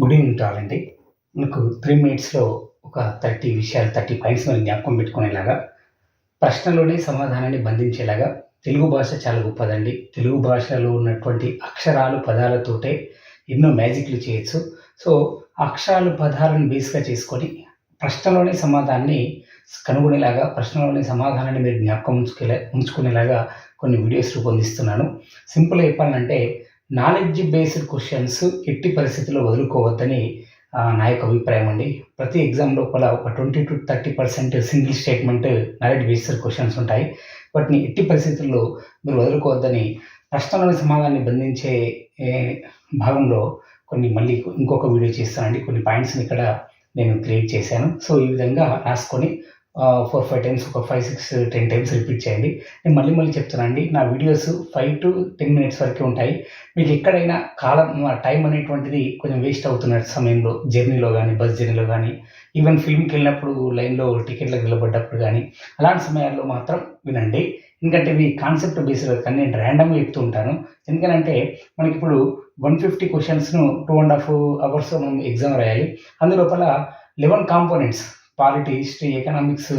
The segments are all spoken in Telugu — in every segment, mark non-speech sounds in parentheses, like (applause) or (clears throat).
గుడ్ ఈవినింగ్ టు అండి. మీకు త్రీ మినిట్స్లో ఒక థర్టీ విషయాలు థర్టీ పాయింట్స్ మనం జ్ఞాపకం పెట్టుకునేలాగా ప్రశ్నలోనే సమాధానాన్ని బంధించేలాగా తెలుగు భాష చాలా గొప్పదండి. తెలుగు భాషలో ఉన్నటువంటి అక్షరాలు పదాలతోటే ఎన్నో మ్యాజిక్లు చేయొచ్చు. సో అక్షరాలు పదాలను బేస్గా చేసుకొని ప్రశ్నలోనే సమాధానాన్ని కనుగొనేలాగా ప్రశ్నలోనే సమాధానాన్ని మీరు జ్ఞాపకం ఉంచుకునే ఉంచుకునేలాగా కొన్ని వీడియోస్ రూపొందిస్తున్నాను. సింపుల్గా చెప్పాలంటే నాలెడ్జ్ బేస్డ్ క్వశ్చన్స్ ఎట్టి పరిస్థితుల్లో వదులుకోవద్దని నా యొక్క అభిప్రాయం అండి. ప్రతి ఎగ్జామ్ లోపల ఒక twenty to thirty percent single statement knowledge based questions ఉంటాయి. వాటిని ఎట్టి పరిస్థితుల్లో మీరు వదులుకోవద్దని ప్రశ్నలోని సమాధానాన్ని బంధించే భాగంలో కొన్ని మళ్ళీ ఇంకొక వీడియో చేస్తానండి. కొన్ని పాయింట్స్ని ఇక్కడ నేను క్రియేట్ చేశాను. సో ఈ విధంగా రాసుకొని ఫోర్ ఫైవ్ టైమ్స్ ఒక five six ten times repeat చేయండి. నేను మళ్ళీ మళ్ళీ చెప్తున్నానండి నా videos five to ten minutes వరకే ఉంటాయి. మీకు ఎక్కడైనా కాలం టైం అనేటువంటిది కొంచెం వేస్ట్ అవుతున్న సమయంలో జర్నీలో కానీ బస్ జర్నీలో కానీ ఈవెన్ ఫిల్మ్కి వెళ్ళినప్పుడు లైన్లో టికెట్లకు నిలబడ్డప్పుడు కానీ అలాంటి సమయాల్లో మాత్రం వినండి. ఎందుకంటే ఇవి కాన్సెప్ట్ బేస్డ్ కానీ నేను ర్యాండమ్గా చెప్తూ ఉంటాను. ఎందుకంటే మనకి ఇప్పుడు వన్ ఫిఫ్టీ క్వశ్చన్స్ను టూ అండ్ హాఫ్ అవర్స్ మనం ఎగ్జామ్ రాయాలి. అందులోపల eleven components polity history economics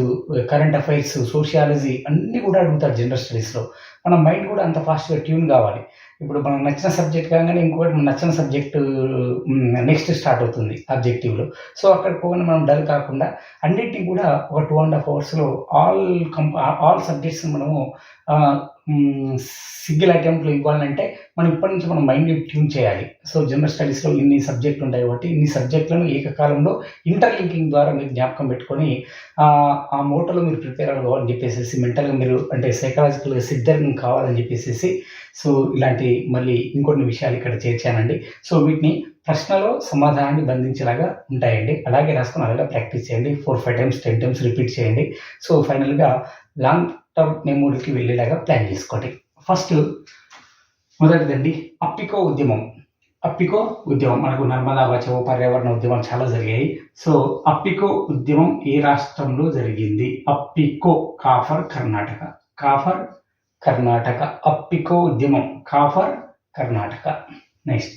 current affairs sociology అన్నీ కూడా అడుగుతారు జనరల్ స్టడీస్లో మన మైండ్ కూడా అంత ఫాస్ట్గా ట్యూన్ కావాలి. ఇప్పుడు మనకు నచ్చిన సబ్జెక్ట్ కాగానే ఇంకోటి మనకు నచ్చిన సబ్జెక్టు నెక్స్ట్ స్టార్ట్ అవుతుంది ఆబ్జెక్టివ్లో సో అక్కడ పోగానే మనం డల్ కాకుండా అన్నిటినీ కూడా ఒక టూ అండ్ హాఫ్ అవర్స్లో ఆల్ కంప ఆల్ సబ్జెక్ట్స్ మనము సింగిల్ అటెంప్ట్లు ఇవ్వాలంటే మనం ఇప్పటి నుంచి మనం మైండ్ ట్యూన్ చేయాలి. సో జనరల్ స్టడీస్లో ఇన్ని సబ్జెక్టులు ఉంటాయి కాబట్టి ఇన్ని సబ్జెక్టులను ఏకకాలంలో ఇంటర్లింకింగ్ ద్వారా మీరు జ్ఞాపకం పెట్టుకొని ఆ ఆ మోటలో మీరు ప్రిపేర్ అవ్వాలని చెప్పేసి మెంటల్గా మీరు అంటే సైకలాజికల్గా సిద్ధం కావాలని చెప్పేసి సో ఇలాంటి మళ్ళీ ఇంకొన్ని విషయాలు ఇక్కడ చేర్చానండి. సో వీటిని ప్రశ్నలో సమాధానాన్ని బంధించేలాగా ఉంటాయండి. అలాగే రాసుకుని అలాగే ప్రాక్టీస్ చేయండి. Four five times ten times repeat చేయండి. సో ఫైనల్గా లాంగ్ టర్మ్ మెమోరీకి వెళ్ళేలాగా ప్లాన్ చేసుకోండి. ఫస్ట్ మొదటిదండి అప్పికో ఉద్యమం. అప్పికో ఉద్యమం మనకు నర్మదా బచావో పర్యావరణ ఉద్యమం చాలా జరిగాయి. సో అప్పికో ఉద్యమం ఏ రాష్ట్రంలో జరిగింది? అప్పికో కాఫర్ కర్ణాటక. కాఫర్ కర్ణాటక. అప్పికో ఉద్యమం కాఫర్ కర్ణాటక. నెక్స్ట్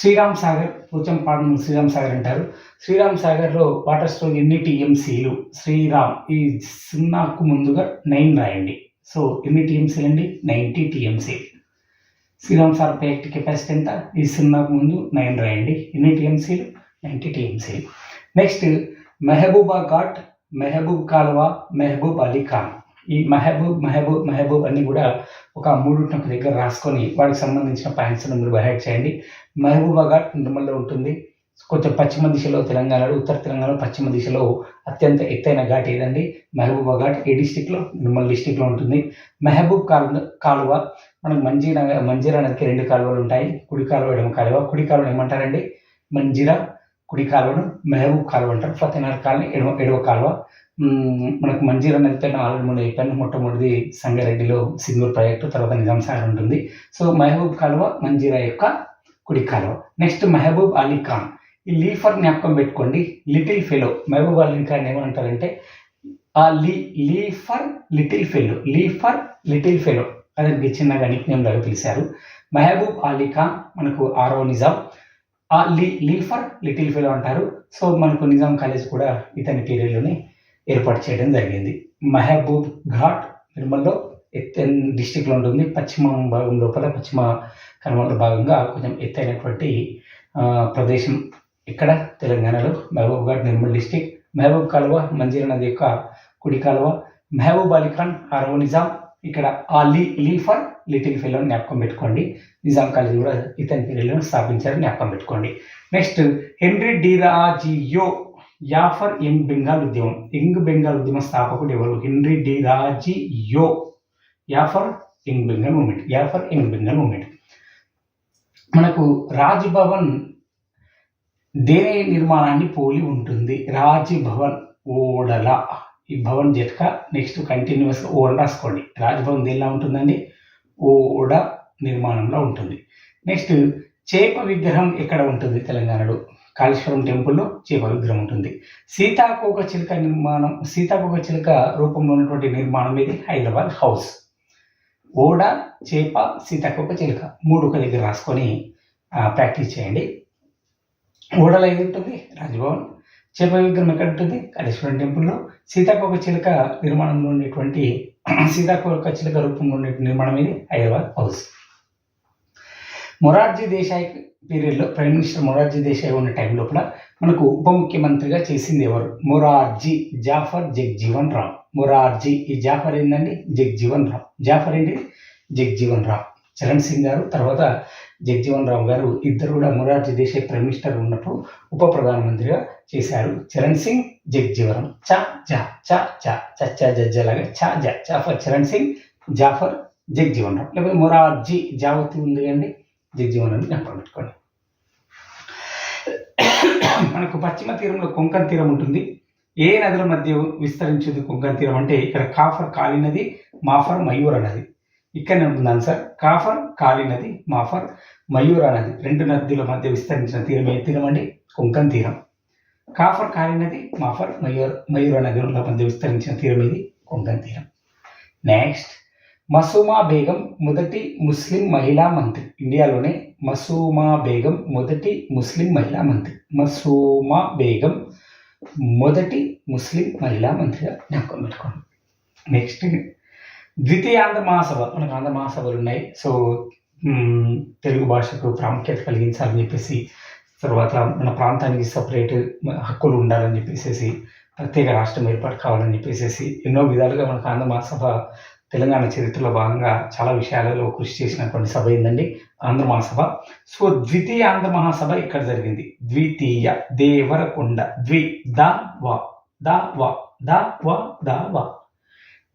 శ్రీరామ్ సాగర్ పోచంపాడు శ్రీరామ్ సాగర్ అంటారు. శ్రీరామ్ సాగర్లో వాటర్ స్టోర్ ఎన్ని టీఎంసీలు శ్రీరామ్ ఈ సున్నాకు ముందుగా నైన్ రాయండి. సో ఎన్ని టీఎంసీలు అండి? Ninety TMC. శ్రీరామ్ సార్ ప్రాజెక్ట్ కెపాసిటీ ఎంత? ఈ సున్నాకు ముందు నైన్ రాయండి. ఎన్ని టీఎంసీలు నైంటీ టీఎంసీలు. నెక్స్ట్ మెహబూబా ఘాట్ మెహబూబ్ కాలువ మెహబూబ్ అలీ ఖాన్. ఈ మహబూబ్ మహబూబ్ మహబూబ్ అన్ని కూడా ఒక మూడు ఒక దగ్గర రాసుకొని వాడికి సంబంధించిన పాయింట్స్ మీరు బైహైడ్ చేయండి. మహబూబా ఘాట్ నిర్మల్లో ఉంటుంది. కొంచెం పశ్చిమ దిశలో తెలంగాణలో ఉత్తర తెలంగాణలో పశ్చిమ దిశలో అత్యంత ఎత్తైన ఘాట్ ఏదండి? మహబూబా ఘాట్ ఏ డిస్టిక్లో? నిర్మల్ డిస్టిక్లో ఉంటుంది. మెహబూబ్ కాలు కాలువ మనకు మంజీరా మంజీరా నదికి రెండు కాలువలు ఉంటాయి. కుడి కాలువ ఎడమ కాలువ. కుడి కాలువ ఏమంటారండి? మంజీరా కుడి కాలువను మెహబూబ్ కాలువ అంటారు. ఫతేనార్ కాలనీ ఎడమ ఎడవ కాలువ. మనకు మంజీరా నది పైన ఆల్రెడీ ముందు అయిపోయిన మొట్టమొదటిది సంగారెడ్డిలో సింగూర్ ప్రాజెక్టు తర్వాత నిజాం సాగర్ ఉంటుంది. సో మహబూబ్ కాలువ మంజీరా యొక్క కుడి కాలువ. నెక్స్ట్ మహబూబ్ అలీ ఖాన్. ఈ లీఫర్ జ్ఞాపకం పెట్టుకోండి. Little fellow. మహబూబ్ అలీ ఖాన్ ఏమంటారంటే ఆ లీ లీఫర్ లిటిల్ ఫెలో. లీఫర్ లిటిల్ ఫెలో. అతనికి చిన్నగా నిక్ నేమ్ పిలిచారు. మహబూబ్ అలీ ఖాన్ మనకు ఆరో నిజాం. ఆ లీ లీఫర్ లిటిల్ ఫెలో అంటారు. సో మనకు నిజాం కాలేజ్ కూడా ఇతని పీరియడ్లోనే ఏర్పాటు చేయడం జరిగింది. మహబూబ్ ఘాట్ నిర్మల్లో ఎత్తైన డిస్టిక్లో ఉంటుంది. పశ్చిమ భాగం లోపల పశ్చిమ కనుమల భాగంగా కొంచెం ఎత్తైనటువంటి ప్రదేశం ఇక్కడ తెలంగాణలో. మహబూబ్ ఘాట్ నిర్మల్ డిస్టిక్. మహబూబ్ కాలువ మంజీరా నది యొక్క కుడి కాలువ. మహబూబ్ అలీఖాన్ ఆరవ నిజాం. ఇక్కడ ఆ లీ లీఫర్ లిటిల్ ఫెలో జ్ఞాపకం పెట్టుకోండి. నిజాం కాలేజ్ కూడా ఇతని పీరియడ్లో స్థాపించారని జ్ఞాపకం పెట్టుకోండి. నెక్స్ట్ హెన్రీ డిరాజియో యాఫర్ యంగ్ బెంగాల్ ఉద్యమం. యంగ్ బెంగాల్ ఉద్యమ స్థాపకుడు ఎవరు? Henry డిరాజియో యాఫర్ young Bengal movement యాఫర్ young Bengal movement. మనకు రాజ్ భవన్ దేని నిర్మాణాన్ని పోలి ఉంటుంది? రాజ్ భవన్ ఓడల. ఈ భవన్ జట్క నెక్స్ట్ కంటిన్యూస్గా ఓడ రాసుకోండి. రాజభవన్ దేనిలా ఉంటుందండి? ఓడ నిర్మాణంలో ఉంటుంది. నెక్స్ట్ చేప విగ్రహం ఎక్కడ ఉంటుంది తెలంగాణలో? కాళేశ్వరం టెంపుల్లో చేప విగ్రహం ఉంటుంది. సీతాకోక చిలుక నిర్మాణం సీతాకోక చిలుక రూపంలో ఉన్నటువంటి నిర్మాణం ఇది హైదరాబాద్ హౌస్. ఓడ చేప సీతాకోక చిలుక మూడు ఒక దగ్గర రాసుకొని ప్రాక్టీస్ చేయండి. ఓడలో ఏది ఉంటుంది? రాజ్భవన్. చేప విగ్రహం ఎక్కడ ఉంటుంది కాళేశ్వరం టెంపుల్లో. సీతాకోక చిలుక నిర్మాణంలో ఉండేటువంటి (clears throat) సీతాకోక చిలుక రూపంలో ఉండే నిర్మాణం ఇది హైదరాబాద్ హౌస్. మొరార్జీ దేశాయ్ పీరియడ్లో ప్రైమ్ మినిస్టర్ మొరార్జీ దేశాయ్ ఉన్న టైం లోపల మనకు ఉప ముఖ్యమంత్రిగా చేసింది ఎవరు? మొరార్జీ జాఫర్ జగ్జీవన్ రామ్. మొరార్జీ ఈ జాఫర్ ఏంటండి జగ్జీవన్ రామ్. జాఫర్ ఏంటి? జగ్జీవన్ రామ్. చరణ్ సింగ్ గారు తర్వాత జగ్జీవన్ రామ్ గారు ఇద్దరు కూడా మొరార్జీ దేశాయ్ ప్రైమ్ మినిస్టర్ ఉన్నప్పుడు ఉప ప్రధానమంత్రిగా చేశారు. చరణ్ సింగ్ జగ్జీవరం. చా జా చా చా చచ్చా జజ్జలాగా చా జా జాఫర్ చరణ్ సింగ్ జాఫర్ జగ్జీవన్ రామ్ లేకపోతే మొరార్జీ జావతి ఉంది కానీ జగ్జీవన్ రామ్ జ్ఞాపకం పెట్టుకోండి. మనకు పశ్చిమ తీరంలో కొంకన్ తీరం ఉంటుంది. ఏ నదుల మధ్య విస్తరించింది కొంకన్ తీరం అంటే ఇక్కడ కాఫర్ కాలి నది మాఫర్ మయూర్ నది. ఇక్కడనే ఉంటుంది ఆన్సర్ కాఫర్ కాళీ నది మాఫర్ మయూరా నది రెండు నదుల మధ్య విస్తరించిన తీరం ఏ తీరం అండి? కొంకన్ తీరం. కాఫర్ కాళీ నది మాఫర్ మయూర్ మయూరా నదుల మధ్య విస్తరించిన తీరం ఇది కొంకన్ తీరం. నెక్స్ట్ మసూమా బేగం మొదటి ముస్లిం మహిళా మంత్రి. ఇండియాలోనే మసూమా బేగం మొదటి ముస్లిం మహిళా మంత్రి. మసూమా బేగం మొదటి ముస్లిం మహిళా మంత్రిగా జ్ఞాపకం పెట్టుకోండి. నెక్స్ట్ ద్వితీయాంధ్ర మహాసభలు మహాసభ మనకు ఆంధ్ర మహాసభలు ఉన్నాయి. సో తెలుగు భాషకు ప్రాముఖ్యత కలిగించాలని చెప్పేసి తర్వాత మన ప్రాంతానికి సపరేట్ హక్కులు ఉండాలని చెప్పేసి ప్రత్యేక రాష్ట్రం ఏర్పాటు కావాలని చెప్పేసి ఎన్నో విధాలుగా మనకు ఆంధ్ర మహాసభ తెలంగాణ చరిత్రలో భాగంగా చాలా విషయాలలో కృషి చేసినటువంటి సభ ఏందండి? ఆంధ్ర మహాసభ సో ద్వితీయ ఆంధ్ర మహాసభ ఇక్కడ జరిగింది? ద్వితీయ దేవరకొండ. ద్వి ద వ. ద వ. ద వ ద వ.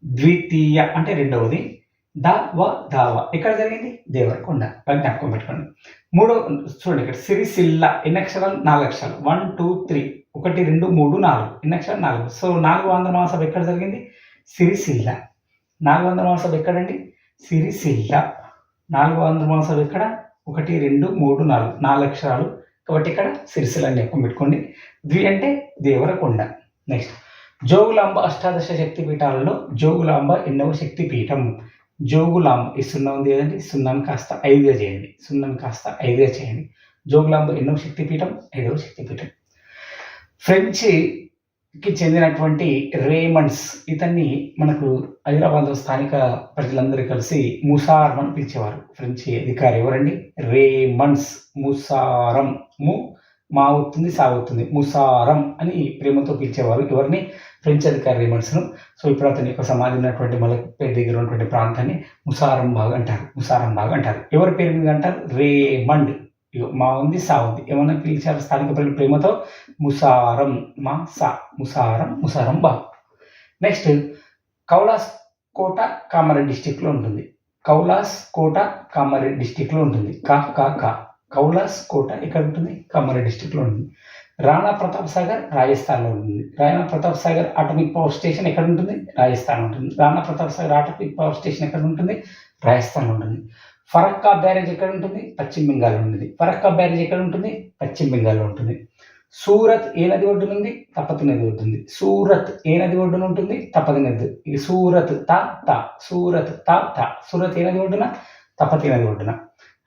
ద్వితీయ అంటే రెండవది ద వ దావ ఎక్కడ జరిగింది? దేవరకొండ. జ్ఞాపకం పెట్టుకోండి. మూడో చూడండి ఇక్కడ సిరిసిల్ల ఎన్ని అక్షరాలు నాలుగు అక్షరాలు. వన్ టూ త్రీ ఒకటి రెండు మూడు నాలుగు. ఎన్ని అక్షరాలు నాలుగు. సో నాలుగు వందల మహాసభ ఎక్కడ జరిగింది? సిరిసిల్ల. నాలుగు వందల మహాసభ ఎక్కడండి? సిరిసిల్ల. నాలుగు వందల మహాసభ ఎక్కడ? ఒకటి రెండు మూడు నాలుగు. నాలుగు అక్షరాలు. కాబట్టి ఇక్కడ సిరిసిల్ల జ్ఞాపకం ఎక్కువ పెట్టుకోండి. ద్వి అంటే దేవరకొండ. నెక్స్ట్ జోగులాంబ అష్టాదశ శక్తి పీఠాలలో జోగులాంబ ఎన్నవ శక్తి పీఠం జోగులాంబ ఈ సున్నా ఉంది కదండి సున్నాను కాస్త ఐదుగా చేయండి. సున్నాను కాస్త ఐదుగా చేయండి. జోగులాంబ ఎన్నవ శక్తి పీఠం ఐదవ శక్తి పీఠం చెందినటువంటి రేమండ్స్ ఇతన్ని మనకు హైదరాబాద్లో స్థానిక ప్రజలందరూ కలిసి ముసారం అని పిలిచేవారు. ఫ్రెంచ్ అధికారి ఎవరండి? రేమండ్స్ ముసారం ము మా అవుతుంది సాగుతుంది. ముసారం అని ప్రేమతో పిలిచేవారు. ఎవరిని ఫ్రెంచ్ అధికారి రేమండ్స్ను సో ఇప్పుడు అతని యొక్క సమాధి ఉన్నటువంటి మలపేట దగ్గర ఉన్నటువంటి ప్రాంతాన్ని ముసారం బాగ్ అంటారు. ముసారం బాగ్ అంటారు. ఎవరి పేరు మీద అంటారు? రేమండ్ ఇగో మా ఉంది సా ఉంది. ఏమన్నా పిలిచారు స్థానిక ప్రజలు ప్రేమతో? ముసారం మా సా. ముసారం ముసారం బా నెక్స్ట్ కౌలాస్ కోట కామారెడ్డి డిస్టిక్లో ఉంటుంది. కౌలాస్ కోట కామారెడ్డి డిస్టిక్లో ఉంటుంది. కా కా కా. కౌలాస్ కోట ఎక్కడ ఉంటుంది కామారెడ్డి డిస్టిక్లో ఉంటుంది. రాణా ప్రతాప్ సాగర్ రాజస్థాన్లో ఉంటుంది. Rana Pratap Sagar atomic power station ఎక్కడ ఉంటుంది రాజస్థాన్ ఉంటుంది. Rana Pratap Sagar atomic power station ఎక్కడ ఉంటుంది రాజస్థాన్లో ఉంటుంది. ఫరక్కా బ్యారేజ్ ఎక్కడ ఉంటుంది పశ్చిమ బెంగాల్లో ఉంటుంది. ఫరక్కా బ్యారేజ్ ఎక్కడ ఉంటుంది పశ్చిమ బెంగాల్లో ఉంటుంది. సూరత్ ఏ నది ఒడ్డున ఉంది? తపతి నది ఒడ్డుంది సూరత్ ఏ నది ఒడ్డున ఉంటుంది? తపతి నది. ఇది సూరత్ త త. సూరత్ త త. సూరత్ ఏ నది ఒడ్డున? తపతి నది ఒడ్డున.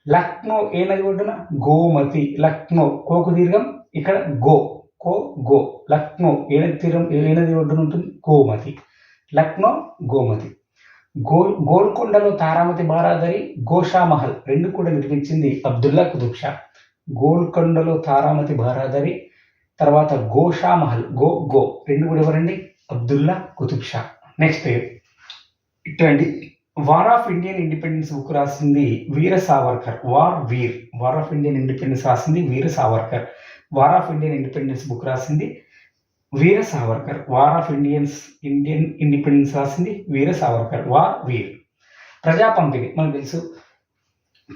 లక్నో ఏ నది ఒడ్డున? గోమతి. లక్నో. కోకు దీర్ఘం ఇక్కడ గో. కో గో. లక్నో ఏనది తీరం ఏనది ఒడ్డున ఉంటుంది? గోమతి. లక్నో గోమతి. గోల్ గోల్కొండలో తారామతి బారాదరి గోషామహల్. రెండు కూడా నిర్మించింది అబ్దుల్లా కుతుబ్ షా. గోల్కొండలో తారామతి బారాదరి తర్వాత గోషామహల్ గో గో. రెండు కూడా ఎవరండి? అబ్దుల్లా కుతుబ్ షా. నెక్స్ట్ ఇటువంటి war of Indian independence book రాసింది Veera Savarkar. War Veer war of Indian independence రాసింది Veera Savarkar. War of Indian independence book రాసింది Veera Savarkar. War of Indians Indian independence రాసింది వీర సావర్కర్. వార్ వీర్ ప్రజా పంపిణీ. మనకు తెలుసు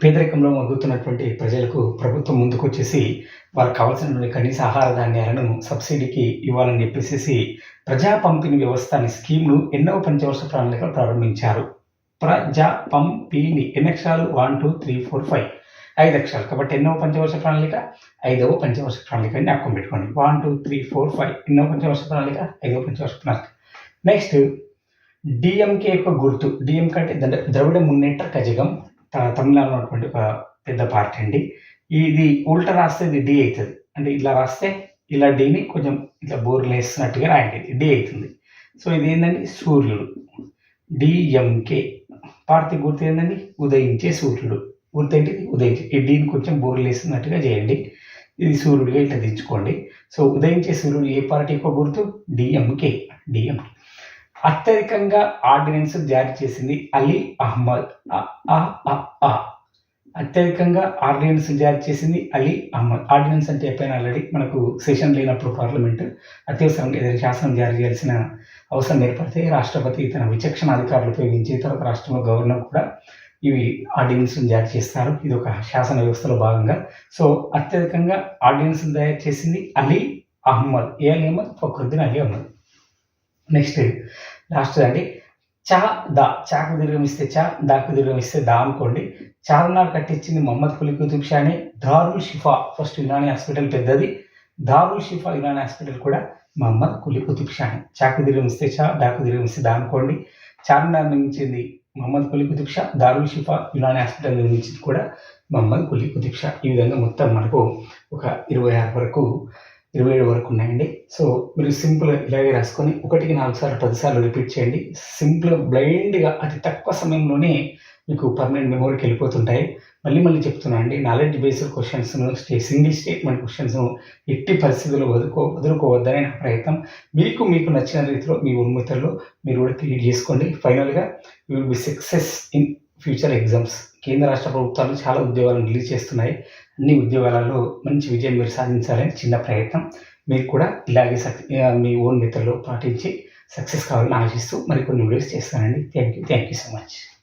పేదరికంలో మగ్గుతున్నటువంటి ప్రజలకు ప్రభుత్వం ముందుకు వచ్చేసి వారికి కావాల్సినటువంటి కనీస ఆహార ధాన్యాలను సబ్సిడీకి ఇవ్వాలని చెప్పేసి ప్రజా పంపిణీ వ్యవస్థ అనే స్కీమ్ను ఎన్నో పంచవర్ష ప్రణాళికలు ప్రారంభించారు. ప్రజా పీని ఎన్ని అక్షరాలు? One two three four five. ఐదు అక్షరాలు. కాబట్టి ఎన్నో పంచవర్ష ప్రణాళిక? ఐదవ పంచవర్ష ప్రణాళిక అని జ్ఞాపకం పెట్టుకోండి. One two three four five. ఎన్నో పంచవర్ష ప్రణాళిక? ఐదవ పంచవర్ష ప్రణాళిక. నెక్స్ట్ డిఎంకే యొక్క గుర్తు. డిఎంకే అంటే ద్రవిడ మున్నేట్ర కజగం త- తమిళనాడులో ఉన్నటువంటి ఒక పెద్ద పార్టీ అండి. ఇది ఉల్టా రాస్తే ఇది డి అవుతుంది. అంటే ఇలా రాస్తే ఇలా డీని కొంచెం ఇట్లా బోర్లు వేస్తున్నట్టుగా రాయండి. డి అవుతుంది. సో ఇది ఏంటంటే సూర్యుడు. డిఎంకే. పార్తి గుర్తు ఏంటండి ఉదయించే సూర్యుడు. గుర్తు ఏంటిది ఉదయించే. దీన్ని డీని కొంచెం బోర్లు చేయండి. ఇది సూర్యుడిగా ఇట్లా దించుకోండి. సో ఉదయించే సూర్యుడు ఏ పార్టీ యొక్క గుర్తు? డిఎంకే. డిఎంకే అత్యధికంగా ఆర్డినెన్స్ జారీ చేసింది అలీ అహ్మద్. అ. అత్యధికంగా ఆర్డినెన్స్ జారీ చేసింది అలీ అహ్మద్. ఆర్డినెన్స్ అంటే చెప్పాను ఆల్రెడీ మనకు సెషన్ లేనప్పుడు పార్లమెంట్ అత్యవసరం ఏదైనా శాసనం జారీ చేయాల్సిన అవసరం ఏర్పడితే రాష్ట్రపతి తన విచక్షణ అధికారులు ఉపయోగించి తర్వాత రాష్ట్రంలో గవర్నర్ కూడా ఇవి ఆర్డినెన్స్ జారీ చేస్తారు. ఇది ఒక శాసన వ్యవస్థలో భాగంగా. సో అత్యధికంగా ఆర్డినెన్స్ తయారు చేసింది అలీ అహ్మద్. ఏ అలీ అహ్మద్? ఫక్రుద్దీన్ అలీ అహ్మద్. నెక్స్ట్ లాస్ట్ అండి చా దా చాకు దీర్ఘం ఇస్తే చా దాకు దీర్ఘం ఇస్తే దా అనుకోండి. చార్మినార్ కట్టించింది మొహమ్మద్ కులీ కుతుబ్ షానే. దారుల్ షిఫా ఫస్ట్ యునాని హాస్పిటల్ పెద్దది. దారుల్ షిఫా యునాని హాస్పిటల్ కూడా మొహమ్మద్ కులీ కుతుబ్ షానే. చాకు దీర్ఘం ఇస్తే చా దాకు దీర్ఘం ఇస్తే దా అనుకోండి. చార్మినార్ నిర్మించింది మొహమ్మద్ కులీ కుతుబ్ షా. దారుల్ షిఫా యునాని హాస్పిటల్ నిర్మించింది కూడా మొహమ్మద్ కులీ కుతుబ్ షా. ఈ విధంగా మొత్తం మనకు ఒక ఇరవై ఆరు వరకు ఇరవై ఏడు వరకు ఉన్నాయండి. సో మీరు సింపుల్ ఇలాగే రాసుకొని ఒకటికి నాలుగు సార్లు పదిసార్లు రిపీట్ చేయండి. సింపుల్ బ్లైండ్గా అతి తక్కువ సమయంలోనే మీకు పర్మనెంట్ మెమోరీకి వెళ్ళిపోతుంటాయి. మళ్ళీ మళ్ళీ చెప్తున్నా అండి నాలెడ్జ్ బేస్డ్ క్వశ్చన్స్ను స్టే సింగిల్ స్టేట్మెంట్ క్వశ్చన్స్ను ఎట్టి పరిస్థితుల్లో వదులుకో వదులుకోవద్దనే నా ప్రయత్నం. మీకు మీకు నచ్చిన రీతిలో మీ ఉన్మితల్లో మీరు కూడా క్రియేట్ చేసుకోండి. ఫైనల్గా you will be success in future exams కేంద్ర రాష్ట్ర ప్రభుత్వాలు చాలా ఉద్యోగాలను రిలీజ్ చేస్తున్నాయి. అన్ని ఉద్యోగాలలో మంచి విజయం మీరు సాధించాలని చిన్న ప్రయత్నం. మీరు కూడా ఇలాగే సక్ మీ ఓన్ మిత్రులు పాటించి సక్సెస్ కావాలని ఆశిస్తూ మరికొన్ని వీడియోస్ చేస్తానండి. Thank you. Thank you so much.